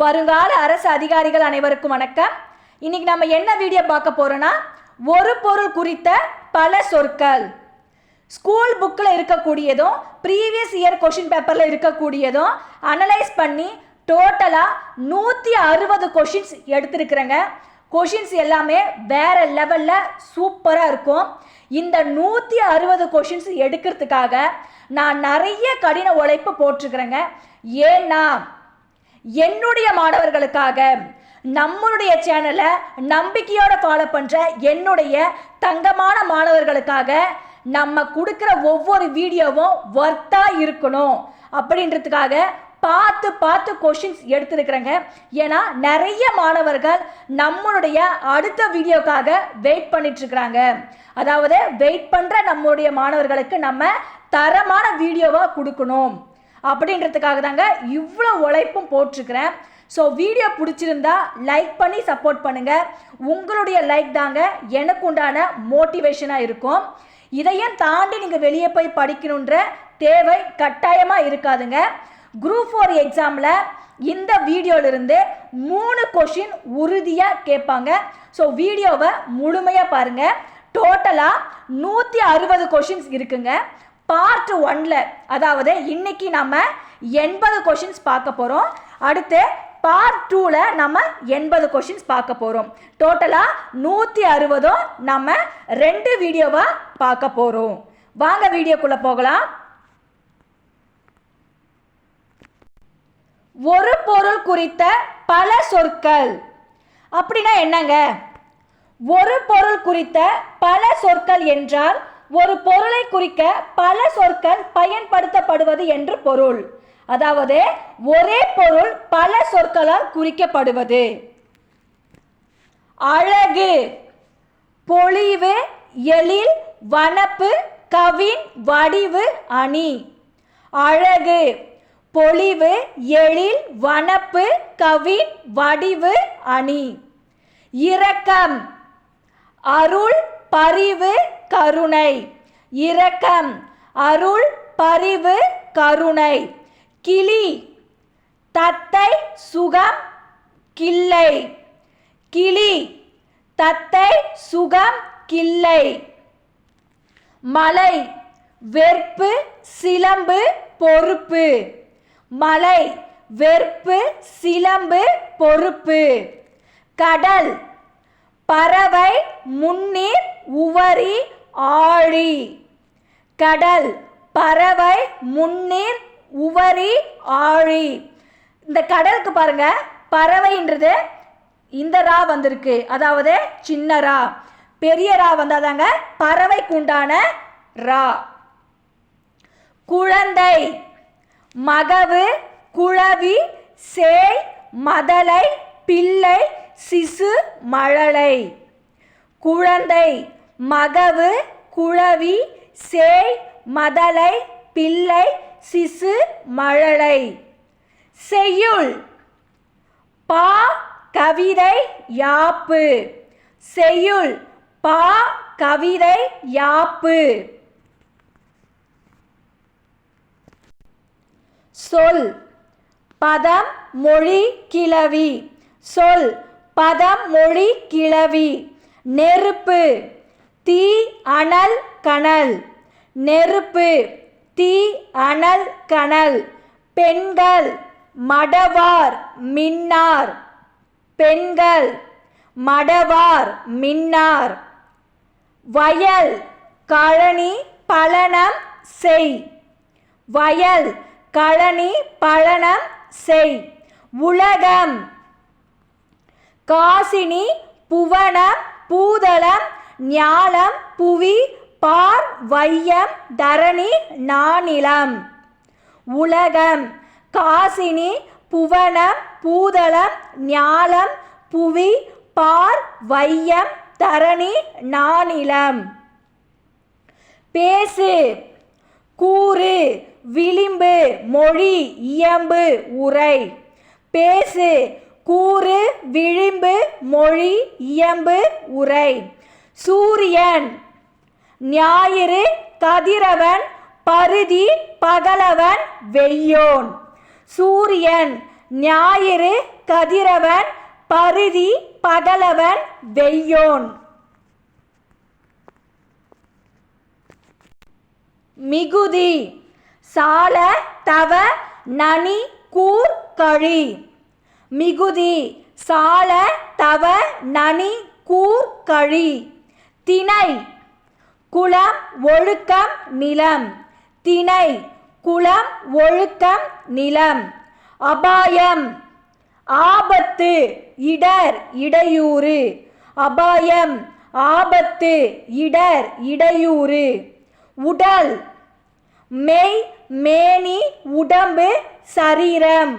வருங்கால அரசு அதிகாரிகள் அனைவருக்கும் வணக்கம். இன்னைக்கு நம்ம என்ன வீடியோ பார்க்க போறோம்னா ஒரு பொருள் குறித்த பல சொற்கள். ஸ்கூல் புக்கில் இருக்கக்கூடியதும் ப்ரீவியஸ் இயர் கொஷின் பேப்பரில் இருக்கக்கூடியதும் அனலைஸ் பண்ணி டோட்டலாக நூற்றி அறுபது கொஷின்ஸ் எடுத்துருக்குறேங்க. கொஷின்ஸ் எல்லாமே வேற லெவலில் சூப்பராக இருக்கும். இந்த நூற்றி அறுபது கொஷின்ஸ் எடுக்கிறதுக்காக நான் நிறைய கடின உழைப்பு போட்டிருக்கிறேங்க. ஏன்னா என்னுடைய மாணவர்களுக்காக நம்மளுடைய சேனலை நம்பிக்கையோட ஃபாலோ பண்ணுற என்னுடைய தங்கமான மாணவர்களுக்காக நம்ம கொடுக்குற ஒவ்வொரு வீடியோவும் ஒர்த்தாக இருக்கணும். அப்படின்றதுக்காக பார்த்து பார்த்து கொஷின்ஸ் எடுத்துருக்குறேங்க. ஏன்னா நிறைய மாணவர்கள் நம்மளுடைய அடுத்த வீடியோக்காக வெயிட் பண்ணிட்டுருக்குறாங்க. அதாவது வெயிட் பண்ணுற நம்மளுடைய மாணவர்களுக்கு நம்ம தரமான வீடியோவை கொடுக்கணும். அப்படின்றதுக்காக தாங்க இவ்வளோ உழைப்பும் போட்டிருக்கிறேன். ஸோ வீடியோ பிடிச்சிருந்தா லைக் பண்ணி சப்போர்ட் பண்ணுங்க. உங்களுடைய லைக் தாங்க எனக்கு உண்டான மோட்டிவேஷனாக இருக்கும். இதையும் தாண்டி நீங்கள் வெளியே போய் படிக்கணுன்ற தேவை கட்டாயமாக இருக்காதுங்க. குரூப் ஃபோர் எக்ஸாமில் இந்த வீடியோவிலிருந்து மூணு கொஷின் உறுதியாக கேட்பாங்க. ஸோ வீடியோவை முழுமையாக பாருங்கள் டோட்டலாக நூற்றி அறுபது கொஷின்ஸ் இருக்குங்க. பார்ட் ஒன்ல அதாவது இன்னைக்கு நம்ம எண்பது கொஷின்ஸ் பார்க்க போகிறோம் அடுத்து பார்ட் டூவில் நம்ம எண்பது கொஷின்ஸ் பார்க்க போகிறோம் டோட்டலாக நூற்றி அறுபதும் நம்ம ரெண்டு வீடியோவாக பார்க்க போகிறோம் வாங்க வீடியோக்குள்ளே போகலாம். ஒரு பொருள் குறித்த பல சொற்கள். அப்படின்னா என்னங்க? ஒரு பொருள் குறித்த பல சொற்கள் என்றால் ஒரு பொருளை குறிக்க பல சொற்கள் பயன்படுத்தப்படுவது என்று பொருள். அதாவது ஒரே பொருள் பல சொற்களால் குறிக்கப்படுவது. அழகு பொழிவு எழில் வனப்பு கவின் வடிவு அணி. அழகு பொலிவு எழில் வனப்பு கவின் வடிவு அணி. இரக்கம் அருள் பரிவு கருணை. இரக்கம் அருள் பரிவு கருணை. கிளி தத்தை சுகம் கிள்ளை. கிளி தத்தை சுகம் கிள்ளை. மலை வெறுப்பு சிலம்பு பொறுப்பு. மலை வெறுப்பு சிலம்பு பொறுப்பு. கடல் பறவை முன்னீர் உவரி ஆழி. கடல் பறவை முன்னீர் உவரி ஆழி. இந்த கடலுக்கு பாருங்க பறவைன்றது இந்த ரா வந்திருக்கு. அதாவது சின்ன ரா. பெரிய ரா வந்தாதாங்க பறவைக்கு உண்டான ரா. குழந்தை மகவு குழவி சேய் மதலை பிள்ளை சிசு மழலை. குழந்தை மகவு குழவி சேய் மதலை பிள்ளை சிசு மழலை. செய்யுள் பா கவிதை யாப்பு. செய்யுள் பா கவிதை யாப்பு. சொல் பதம் மொழி கிளவி. சொல் பதம் மொழி கிளவி. நெருப்பு. தீ அனல் கனல். நெருப்பு. தீ அனல் கனல். பெண்கள். மடவார் மின்னார். பெண்கள். மடவார் மின்னார். வயல். கழனி பலனம் செய். வயல். கழனி பலனம் செய். உலகம். காசினி புவனம் பூதளம் ஞாலம் புவி பார் வையம் தரணி நானிலம். உலகம். காசினி புவனம் பூதளம் ஞாலம் புவி பார் வையம் தரணி நானிலம். பேசு. கூறு. விளிம்பு. மொழி. இயம்பு. உரை. பேசு. கூறு விளிம்பு மொழி இயம்பு உரை. சூரியன் ஞாயிறு கதிரவன் பருதி பகலவன் வெய்யோன். சூரியன் ஞாயிறு கதிரவன் பருதி பகலவன் வெய்யோன். மிகுதி சால தவ நனி கூர் கழி. மிகுதி சால தவ நனி கூர் கழி. திணை குளம் ஒழுக்கம் நிலம். திணை குளம் ஒழுக்கம் நிலம். அபாயம் ஆபத்து இடர் இடையூறு. அபாயம் ஆபத்து இடர் இடையூறு. உடல் மெய் மேனி உடம்பு சரீரம்.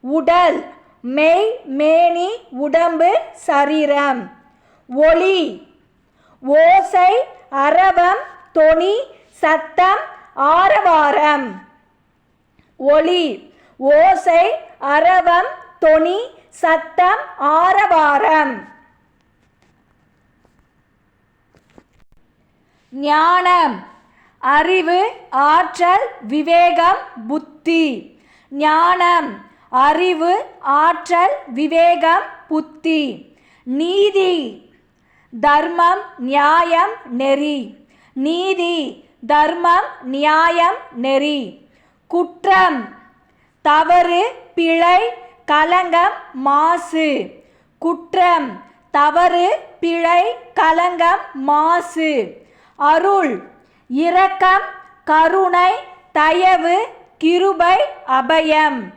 உடல் மெய் மேனி உடம்பு சரீரம். ஒளி. ஓசை அரவம் தொனி சத்தம் ஆரவாரம். ஒளி. ஓசை அரவம் தொனி சத்தம் ஆரவாரம். ஞானம். அறிவு ஆற்றல் விவேகம் புத்தி. ஞானம். அறிவு ஆற்றல் விவேகம் புத்தி. நீதி தர்மம் நியாயம் நெறி. நீதி தர்மம் நியாயம் நெறி. குற்றம் தவறு பிழை கலங்கம் மாசு. குற்றம் தவறு பிழை கலங்கம் மாசு. அருள் இரக்கம் கருணை தயவு கிருபை அபயம்.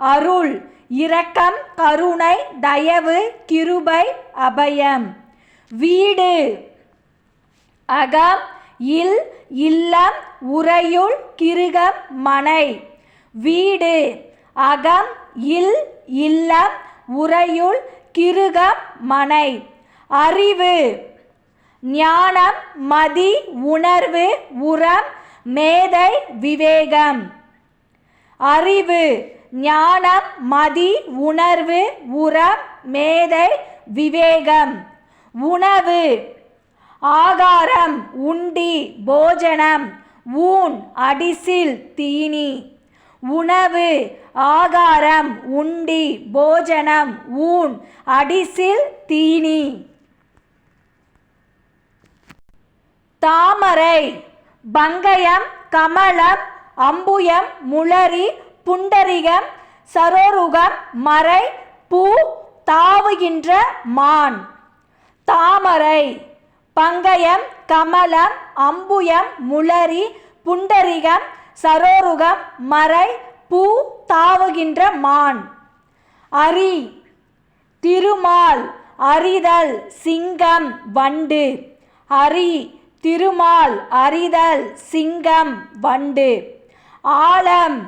அருள் இரக்கம் கருணை தயவு கிருபை அபயம். வீடு அகம் இல் இல்லம் உறையுள் கிருகம் மனை. வீடு அகம் இல் இல்லம் உறையுள் கிருகம் மனை. அறிவு ஞானம் மதி உணர்வு உரம் மேதை விவேகம். அறிவு ஞானம் மதி உணர்வு உரம் மேதை விவேகம். உணவு ஆகாரம் உண்டி போஜனம். ஊன் அடிசில் தீனி. உணவு ஆகாரம் உண்டி போஜனம். ஊன் அடிசில் தீனி. தாமரை பங்கயம் கமலம் அம்புயம் முளரி புண்டரிகம் சரோருகம் மறை பூ தாவுகின்ற மான். தாமரை பங்கயம் கமலம் அம்புயம் முளரி புண்டரிகம் சரோருகம் மறை பூ தாவுகின்ற மான். அரி திருமால் அரிதல் சிங்கம் வண்டு. அரி திருமால் அரிதல் சிங்கம் வண்டு. ஆலம்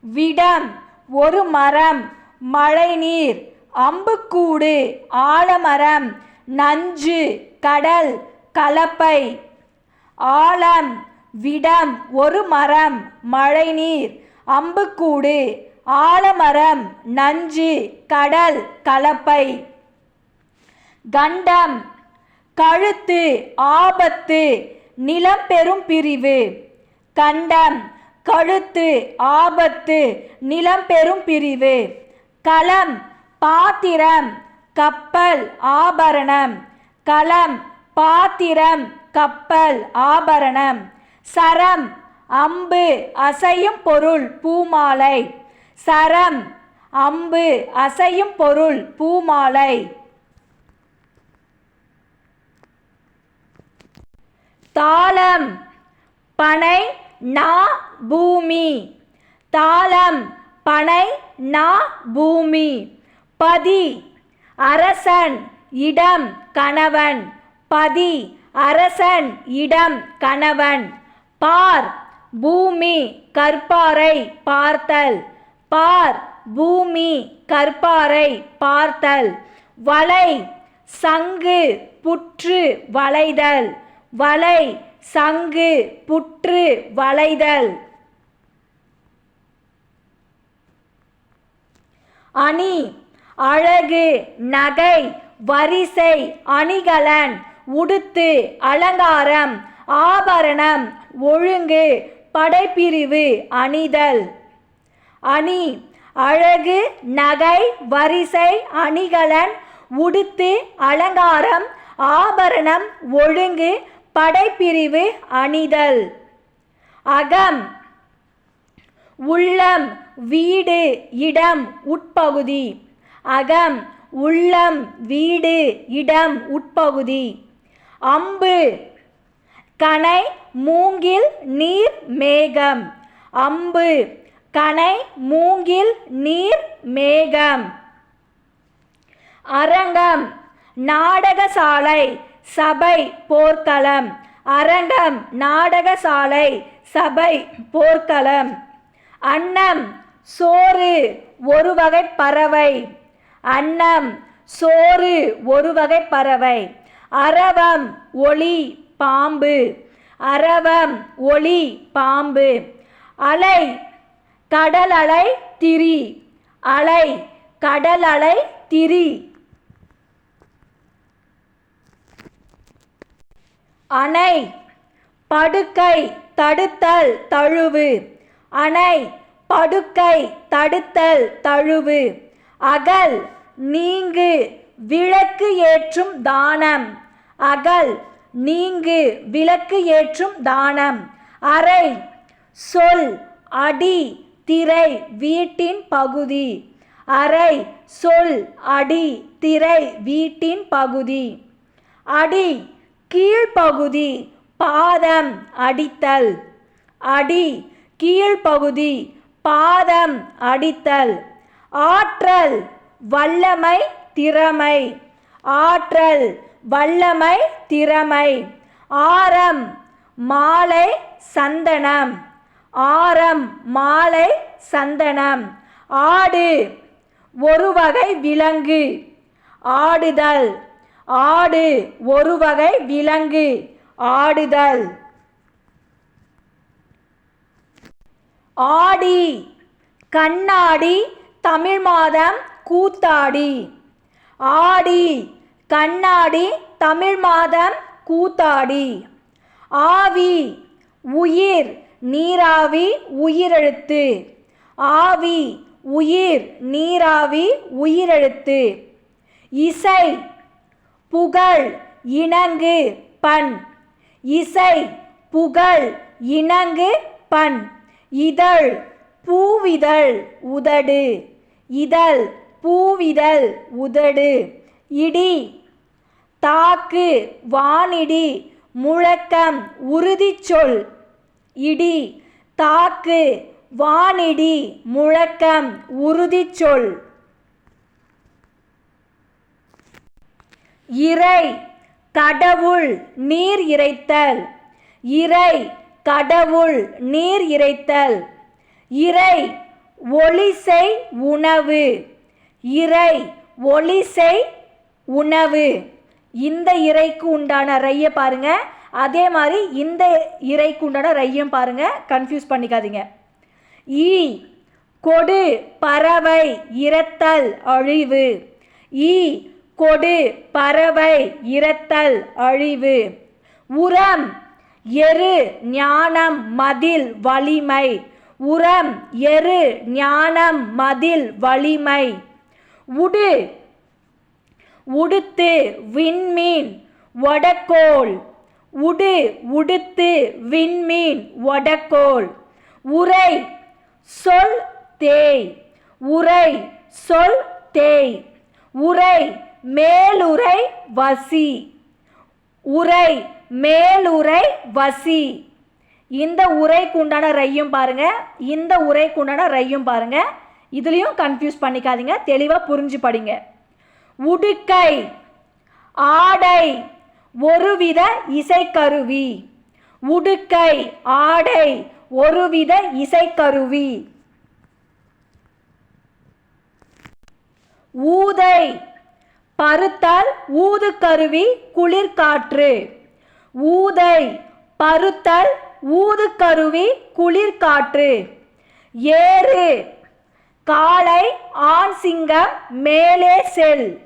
விடம் ஒரு மரம் மழைநீர் அம்புக்கூடு ஆலமரம் நஞ்சு கடல் கலப்பை. ஆலம் விடம் ஒரு மரம் மழைநீர் அம்புக்கூடு ஆலமரம் நஞ்சு கடல் கலப்பை. கண்டம் கழுத்து ஆபத்து நிலம் பெறும் பிரிவு. கண்டம் கழுத்து ஆபத்து நிலம் பெறும் பிரிவு. களம் பாத்திரம் கப்பல் ஆபரணம். களம் பாத்திரம் கப்பல் ஆபரணம். சரம் அம்பு அசையும் பொருள் பூமாலை. சரம் அம்பு அசையும் பொருள் பூமாலை. தாளம் பனை நா பூமி. தாளம் பனை நா பூமி. பதி அரசன் இடம் கணவன். பதி அரசன் இடம் கணவன். பார் பூமி கற்பாரை பார்த்தல். பார் பூமி கற்பாரை பார்த்தல். வலை சங்கு புற்று வளைதல். வலை சங்கு புற்று வளைதல். அணி அழகு நகை வரிசை அணிகலன் உடுத்து அலங்காரம் ஆபரணம் ஒழுங்கு படைப்பிரிவு அணிதல். அணி அழகு நகை வரிசை அணிகலன் உடுத்து அலங்காரம் ஆபரணம் ஒழுங்கு படைப்பிரிவு அணிதல். அகம். உள்ளம் வீடு இடம் உட்பகுதி. அகம். உள்ளம் வீடு இடம் உட்பகுதி. அம்பு. கனை மூங்கில் நீர் மேகம். அம்பு. கனை மூங்கில் நீர் மேகம். அரங்கம். நாடகசாலை. சபை போர்க்களம். அரங்கம் நாடகசாலை சபை போர்க்களம். அன்னம் சோறு ஒரு வகை பறவை. அன்னம் சோறு ஒரு வகை பறவை. அரவம் ஒளி பாம்பு. அரவம் ஒளி பாம்பு. அலை கடல் அலை திரி. அலை கடல் அலை திரி. அணை படுக்கை தடுத்தல் தழுவு. அணை படுக்கை தடுத்தல் தழுவு. அகல் நீங்கு விளக்கு ஏற்றும் தானம். அகல் நீங்கு விளக்கு ஏற்றும் தானம். அறை சொல் அடி திரை வீட்டின் பகுதி. அறை சொல் அடி திரை வீட்டின் பகுதி. அடி கீழ்ப்பகுதி பாதம் அடித்தல். அடி கீழ்ப்பகுதி பாதம் அடித்தல். ஆற்றல் வல்லமை திறமை. ஆற்றல் வல்லமை திறமை. ஆரம் மாலை சந்தனம். ஆரம் மாலை சந்தனம். ஆடு ஒரு வகை விலங்கு. ஆடுதல் ஆடு ஒரு வகை விலங்கு. ஆடுதல். ஆடி. கண்ணாடி தமிழ் மாதம் கூத்தாடி. ஆடி. கண்ணாடி தமிழ் மாதம் கூத்தாடி. ஆவி. உயிர் நீராவி உயிரெழுத்து. ஆவி உயிர் நீராவி உயிரெழுத்து. இசை. புகழ் இணங்கு பண். இசை புகழ் இணங்கு பண். இதழ் பூவிதழ் உதடு. இதழ் பூவிதழ் உதடு. இடி தாக்கு வானிடி முழக்கம் உறுதி சொல். இடி தாக்கு வானிடி முழக்கம் உறுதி சொல். இறை கடவுள் நீர் இறைத்தல். இறை கடவுள் நீர் இறைத்தல். இறை ஒளிசை உணவு. இறை ஒளிசை உணவு. இந்த இறைக்கு உண்டான ரைய பாருங்க. அதே மாதிரி இந்த இறைக்கு உண்டான ரையும் பாருங்க. கன்ஃபியூஸ் பண்ணிக்காதீங்க. ஈ கொடு பறவை இறத்தல் அழிவு. ஈ கொடு. பறவை இறத்தல் அழிவு. உரம் எரு ஞானம் மதில் வலிமை. உரம் எரு ஞானம் மதில் வலிமை. உடு. உடுத்து விண்மீன் வடக்கோல் உடு உடுத்து விண்மீன் வடக்கோல் உரை சொல் தேய். உரை சொல் தேய். உரை மேலுரை வசி. உரை மேலுரை வசி. இந்த உரைக்கு உண்டான ரையும் பாருங்க. இந்த உரைக்கு உண்டான ரையும் பாருங்க. இதுலேயும் கன்ஃபியூஸ் பண்ணிக்காதீங்க. தெளிவாக புரிஞ்சு படிங்க. உடுக்கை ஆடை ஒருவித இசைக்கருவி. உடுக்கை ஆடை ஒருவித இசைக்கருவி. ஊதை பருத்தல் ஊதுக்கருவி குளிர்காற்று. ஊதை பருத்தல் ஊதுக்கருவி குளிர்காற்று. ஏறு காளை ஆண் சிங்கம் மேலே செல்.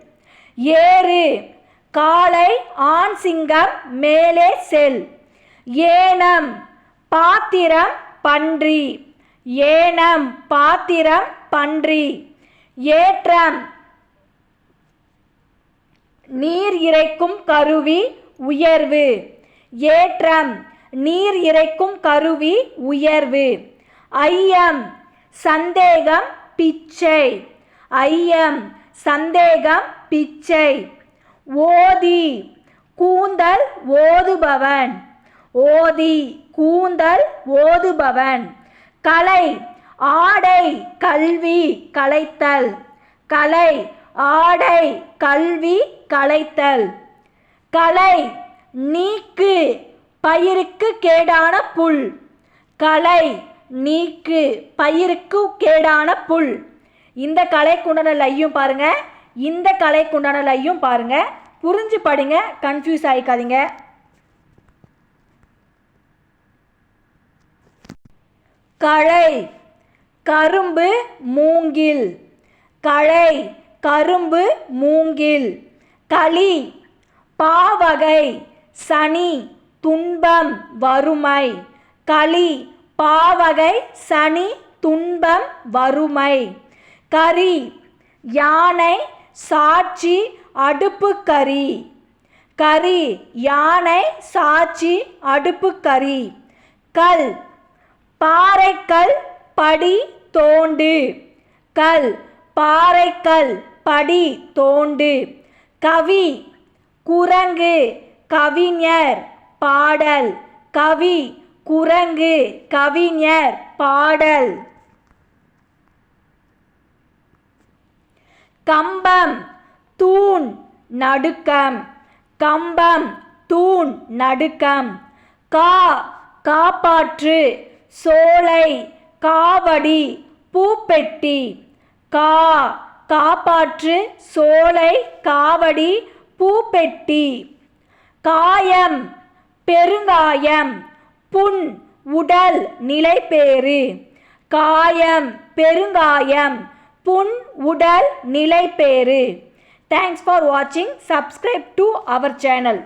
ஏறு காளை ஆண் சிங்கம் மேலே செல். ஏனம் பாத்திரம் பன்றி. ஏனம் பாத்திரம் பன்றி. ஏற்றம் நீர் இறைக்கும் கருவி உயர்வு. ஏற்றம் நீர் இறைக்கும் கருவி உயர்வு. ஐயம் சந்தேகம் பிச்சை. ஐயம் சந்தேகம் பிச்சை. ஓதி கூந்தல் ஓதுபவன். ஓதி கூந்தல் ஓதுபவன். கலை ஆடை கல்வி கலைத்தல். கலை ஆடை கல்வி களைத்தல். கலை நீக்கு பயிருக்கு கேடான புல். கலை நீக்கு பயிருக்கு கேடான புல். இந்த கலைக்குண்டான லையும் பாருங்க. இந்த கலைக்குண்டான லையும் பாருங்க. புரிஞ்சு படிங்க கன்ஃபியூஸ் ஆகிக்காதீங்க களை கரும்பு மூங்கில். களை கரும்பு மூங்கில். களி பாவகை சனி துன்பம் வறுமை. களி பாவகை சனி துன்பம் வறுமை. கரி யானை சாட்சி அடுப்பு கரி கரி யானை சாட்சி அடுப்பு கறி கல் பாறைக்கல் படி தோண்டு. கல் பாறைக்கல் படி தோண்டு. கவி குரங்கு கவிஞர் பாடல். கவி குரங்கு கவிஞர் பாடல். கம்பம் தூண் நடுக்கம். கம்பம் தூண் நடுக்கம். கா காப்பாற்று சோலை காவடி பூப்பெட்டி. கா காப்பாற்று சோலை காவடி பூப்பெட்டி. காயம் பெருங்காயம் புண் உடல் நிலைப்பேறு. காயம் பெருங்காயம் புண் உடல் நிலைப்பேறு. தேங்க்ஸ் ஃபார் வாட்சிங் சப்ஸ்கிரைப் டு அவர் சேனல்